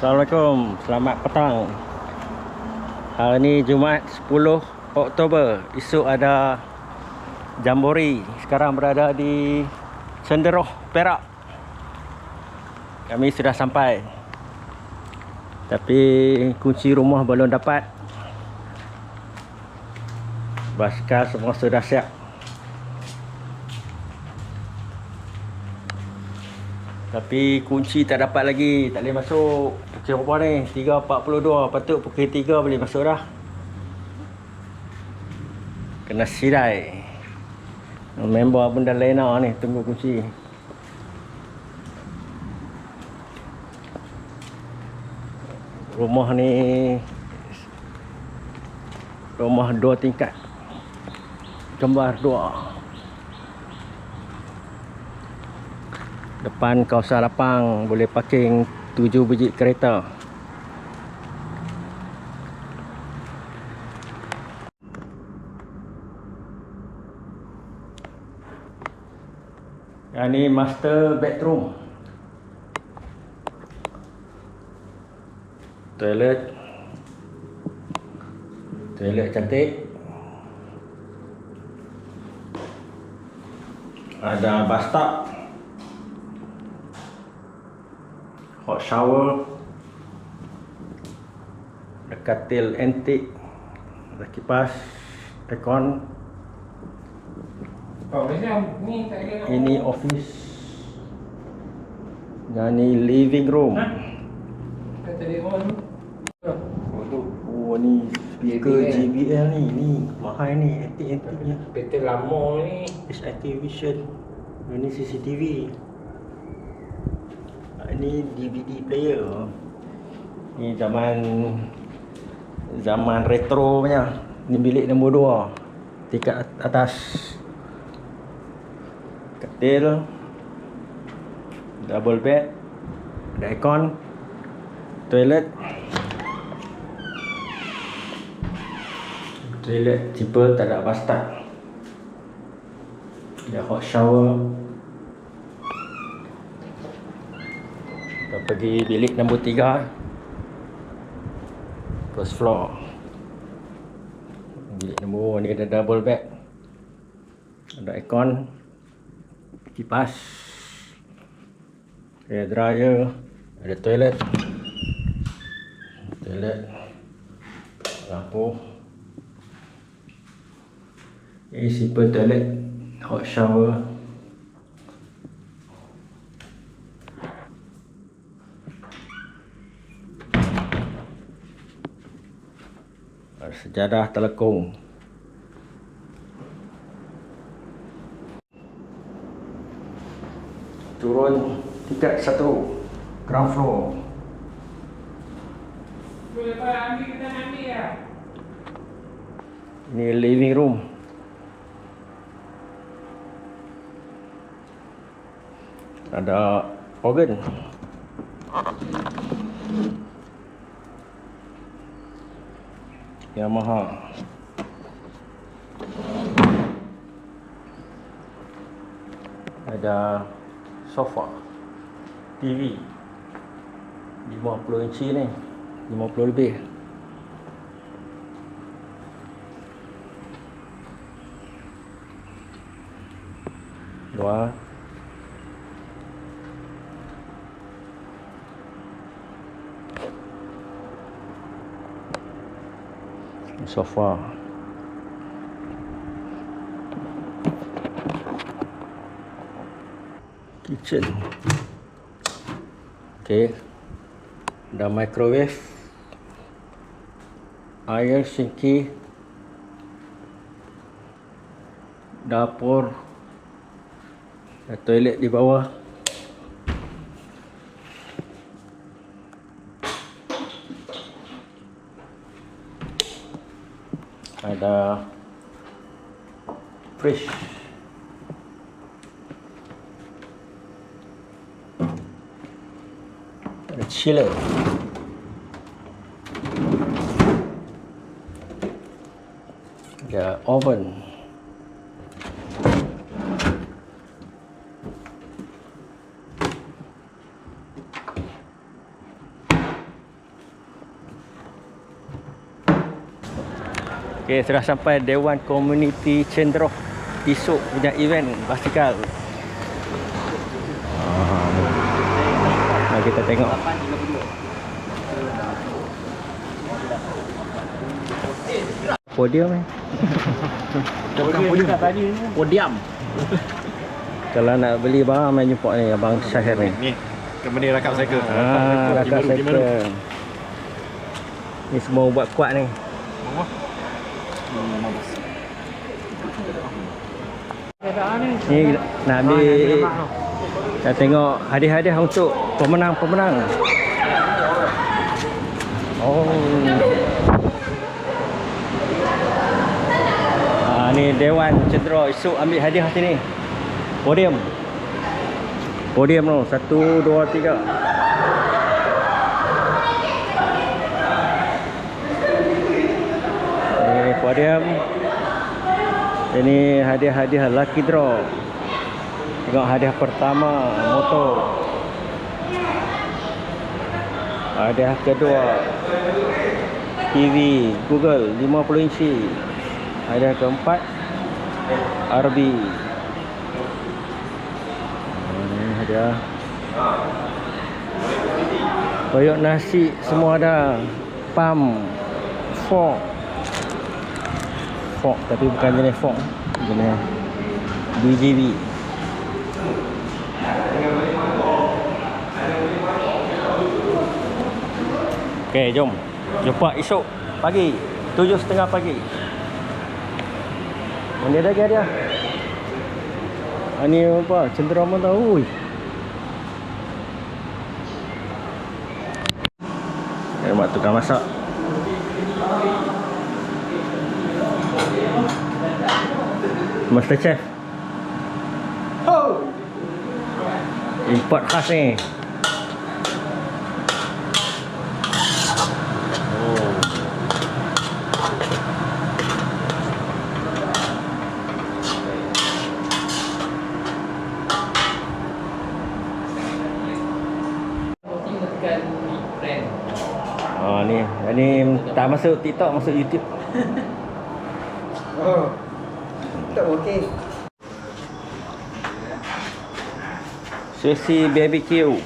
Assalamualaikum, selamat petang. Hari ni Jumaat 10 Oktober. Esok ada Jambori Sekarang berada di Senderoh, Perak. Kami sudah sampai. Tapi kunci rumah belum dapat. Basikal semua sudah siap Tapi kunci tak dapat lagi. Tak boleh masuk. Pukul berapa ni? 3.42 Patut pukul 3 boleh masuk dah. Kena sirai. Member pun dah lena ni. Tunggu kunci. Rumah ni Rumah dua tingkat. Kembar dua Depan kawasan lapang boleh parking 7 biji kereta. Yang ni master bedroom. Toilet. Toilet cantik. Ada bathtub. Hot shower katil antik ada kipas aircon Oh, macam ni tak ada. ini office dan ni living room Ha? Oh, tu. oh ni speaker JBL. JBL ni ni mahal ni antik-antiknya Kereta lama ni. HIT Vision ini CCTV Ini DVD player. Ni zaman zaman retro punya. Ni bilik nombor 2 tingkat at- atas katil double bed. Ada aircon. Toilet. Toilet simple tak ada bathtub ada hot shower pergi bilik nombor 3 First floor. Bilik nombor ni ada double bed Ada aircon. Kipas. Hair dryer. Ada toilet. Toilet. Lampu. Ini simple toilet. Hot shower Sejadah telekung Turun tingkat satu. Ground floor. Boleh ambil kita ambil ya. Ini living room. Ada organ Yamaha Ada sofa TV 50 inci ni. 50 lebih. Dua Sofa Kitchen. Okay. Ada microwave. Air sinki. Dapur. Toilet di bawah fresh. Ada chiller. Ada oven. Okay, sudah sampai Dewan Community Cendroh. Esok punya event basikal ah, Mari kita tengok Podium eh Bukan podium tadi ni. Podium. Kalau nak beli barang main jumpa ni Abang Syahir ni Ni, company rakap cycle. Ah, ru. cycle Ni semua buat kuat ni Ni nak ambil Nak tengok hadiah-hadiah untuk pemenang-pemenang. Oh. Ah, Ni Dewan Cendera esok ambil hadiah sini Podium. Podium tu Satu, dua, tiga. Ini podium Ini hadiah-hadiah lucky draw. Tengok hadiah pertama Motor. Hadiah kedua TV Google 50 inci. Hadiah keempat RB Ini hadiah. Koyok nasi semua ada. Pam Fork Fork tapi bukan jenis fork Jenis BJB Okay jom. Jumpa esok pagi Tujuh setengah pagi. Mana lagi dia Ah, Ni apa Cenderamah tahu? Ui. Eh, mak tukang masak. Master Chef. Oh. Import khas ni. Oh ni, ni tak masuk TikTok, masuk YouTube. Oh. Tak okey. Sesi BBQ.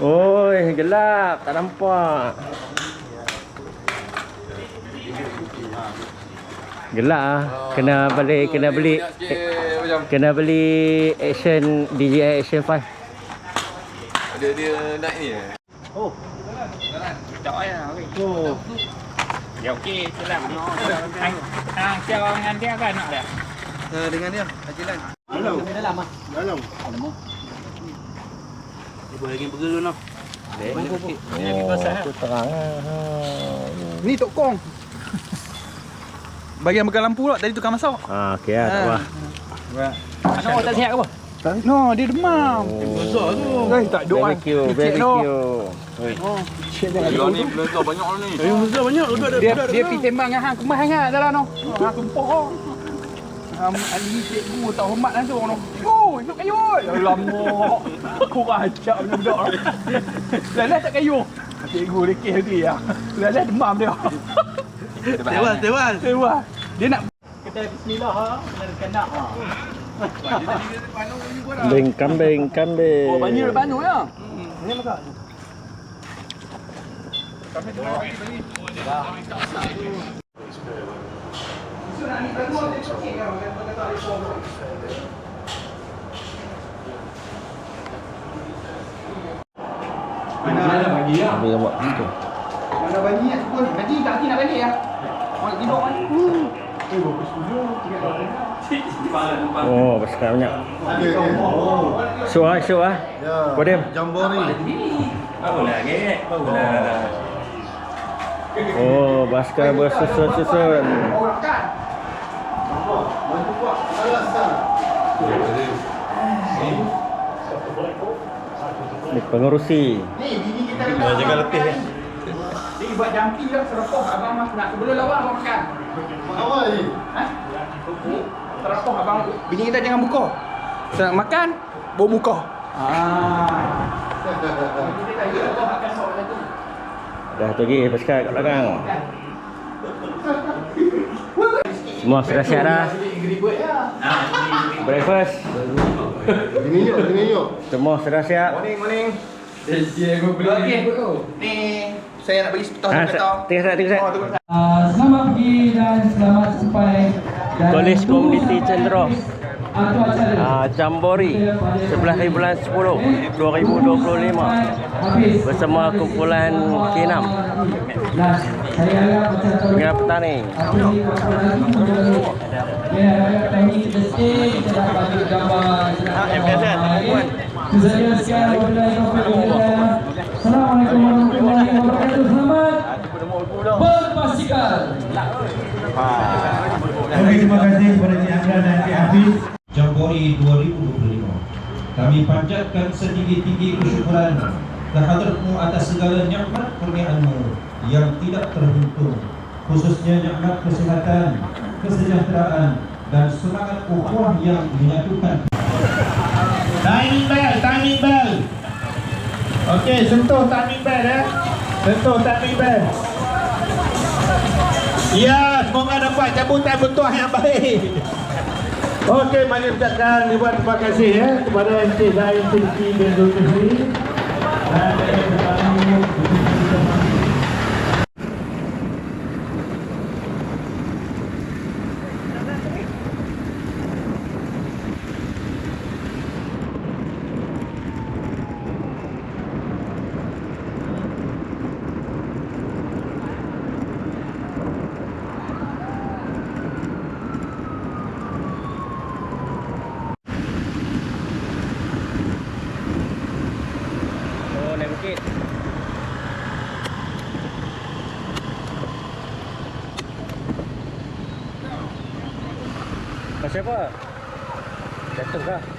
Oi, gelap, tak nampak. Gelap ah. Kena balik, kena beli kena beli action DJI Action 5. Dia dia naik ni. Oh. Chọi à cái Oh. Điều kia sẽ làm nó anh à treo ngăn đeo cái nọ đấy Ha, dengan dia. Haji Lan. Di dalam ah. Dalam. Oh, tu terang ah. Ni Tok Kong. Bagian pegang lampu pula tadi tukang masak. Ah, okey ah, tak apa. Nó ta theo không No, dia demam. Besar tu. Eh, tak duk kan. BBQ, BBQ. Dia ni belajar banyak ni. Eh, besar banyak duduk ada. Dia dia pi tembang dengan hang kemas hang dalam no Hang tumpah Um, Ali cikgu tak hormat langsung tu. Oh, esok kayu. Alamak. Aku rajak punya budak. Lelah tak kayu. Cikgu lekeh tadi ya. Lelah demam dia. Tewas, tewas. Tewas. Dia nak Kita bismillah ha. Kena ha. Kambing, kambing, kambing. Oh, banyak banu ya. Ni masak. Mana ada bagi ya? Tu. Mana bani nak pun. Nanti tak nak balik ya. Orang tidur kan. Eh, bagus juga. Oh, bersekat banyak. So ah, so ah. Ya. Podium. Jambori. Oh, basikal bersusun-susun. Orang kan. Bantu buat. Alasan. Ni pengerusi. Ni bini kita Dia jaga letih, eh. Dia buat jampi dah seropoh abang mas nak sebelum lawan abang makan. Awal ni. Ha? Seropoh abang bini kita jangan buka. Saya nak makan, bawa buka. Ah. Kita. Dah tu lagi Pascal kat belakang. Semua sudah siap dah. Breakfast. Diminyuk, diminyuk. Semua sudah siap. Morning, morning. Okey. kau. Ni saya nak bagi sepetah Ha, sepetah. tengok saya, tengok saya. Oh, tunggu. Uh, selamat pergi dan selamat sampai College Community acara Ah, Jambori 11 bulan 10 2025 habis bersama kumpulan K6 dan saya harap macam tahu Pengira Petani. ya Assalamualaikum warahmatullahi wabarakatuh. Selamat berbasikal Okey, terima kasih kepada Cik Amran dan Cik Hafiz. Jambori 2025. Kami panjatkan setinggi-tinggi kesyukuran kehadratmu atas segala nikmat kurniaanmu yang tidak terhitung. Khususnya nikmat kesihatan, kesejahteraan dan semangat ukhuwah yang menyatukan. Timing bell, timing bell. Okey, sentuh timing bell ya. Sentuh timing bell. Ya, semoga dapat cabutan bentuah yang baik. Okey, mari ucapkan ribuan terima kasih ya kepada Encik Zahid Encik dan Zulkifli. Dan Sheba. Get to that.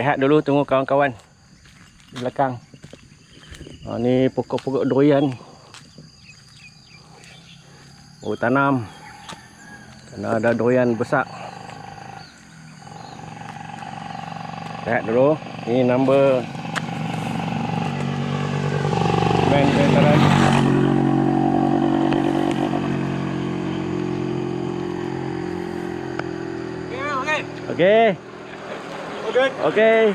Rehat dulu tunggu kawan-kawan di belakang. Ha, ni pokok-pokok durian. Oh tanam. Karena ada durian besar. Rehat dulu. Ini number Man veteran. Okay. Okay. Okay.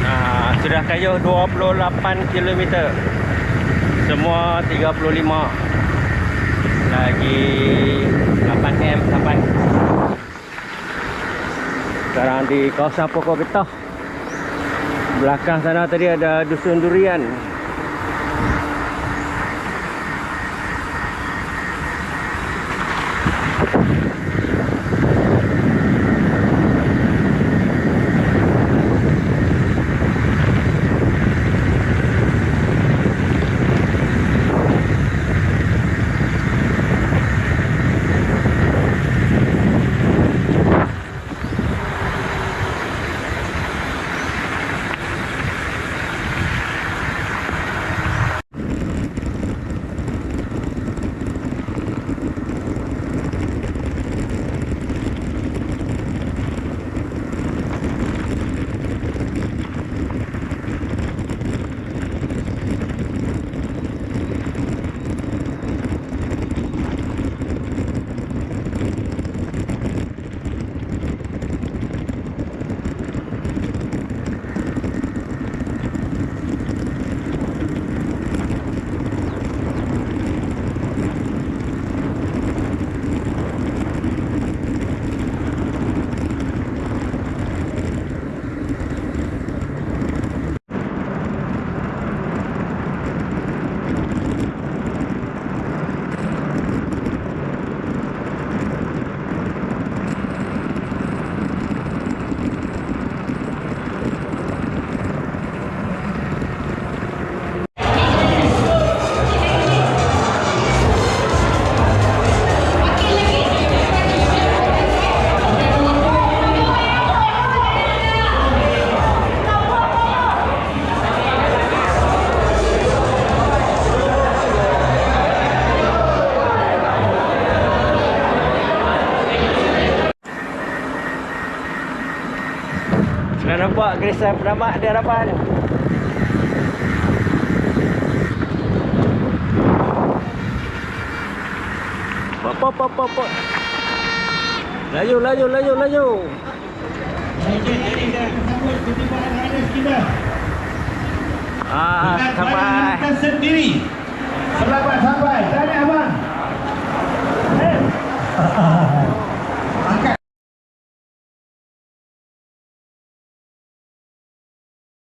Nah, sudah kayuh 28 km. Semua 35. Lagi 8 m sampai. Sekarang di kawasan pokok getah. Belakang sana tadi ada dusun durian. Sudah nampak garisan penamak di hadapan. Pop pop pop pop. pop. Laju laju laju laju. Ah, sampai. sendiri. Selamat sampai. Tanya abang.